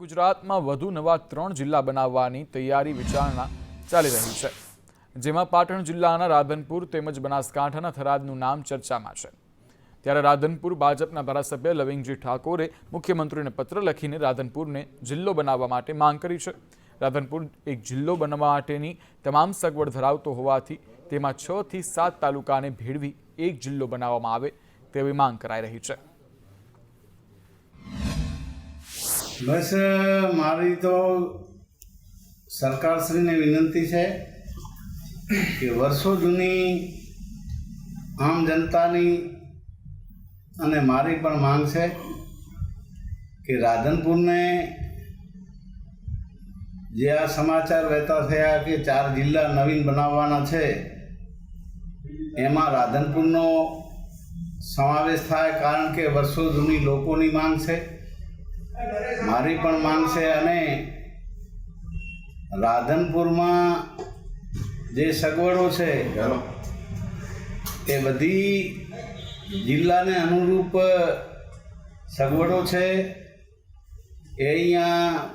ગુજરાતમાં વધુ નવા ત્રણ જિલ્લા બનાવવાની તૈયારી વિચારણા ચાલી રહી છે. જેમાં પાટણ જિલ્લાના રાધનપુર તેમજ બનાસકાંઠાના થરાદનું નામ ચર્ચામાં છે. ત્યારે રાધનપુર ભાજપના ધારાસભ્ય લવિંગજી ઠાકોરે મુખ્યમંત્રીને પત્ર લખીને રાધનપુરને જિલ્લો બનાવવા માટે માંગ કરી છે. રાધનપુર એક જિલ્લો બનાવવા માટેની તમામ સગવડ ધરાવતો હોવાથી તેમાં છ થી સાત તાલુકાને ભેળવી એક જિલ્લો બનાવવામાં આવે તેવી માંગ કરાઈ રહી છે. બસ મારી તો સરકારશ્રીને વિનંતી છે કે વર્ષો જૂની આમ જનતાની અને મારી પણ માંગ છે કે રાધનપુરને જે આ સમાચાર વહેતા થયા કે ચાર જિલ્લા નવીન બનાવવાના છે, એમાં રાધનપુરનો સમાવેશ થાય કારણ કે વર્ષો જૂની લોકોની માંગ છે. મારી પણ માંગ છે અને રાધનપુરમાં જે સગવડો છે તે બધી જિલ્લાને અનુરૂપ સગવડો છે. એ અહીંયા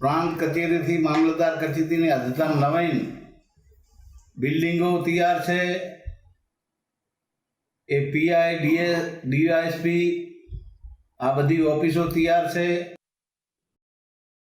પ્રાંત કચેરીથી મામલતદાર કચેરીની અદ્યતન નવીન બિલ્ડિંગો તૈયાર છે. એ પીઆઈ ડીએ ડીવાયએસપી આ બધી ઓફિસો તૈયાર છે.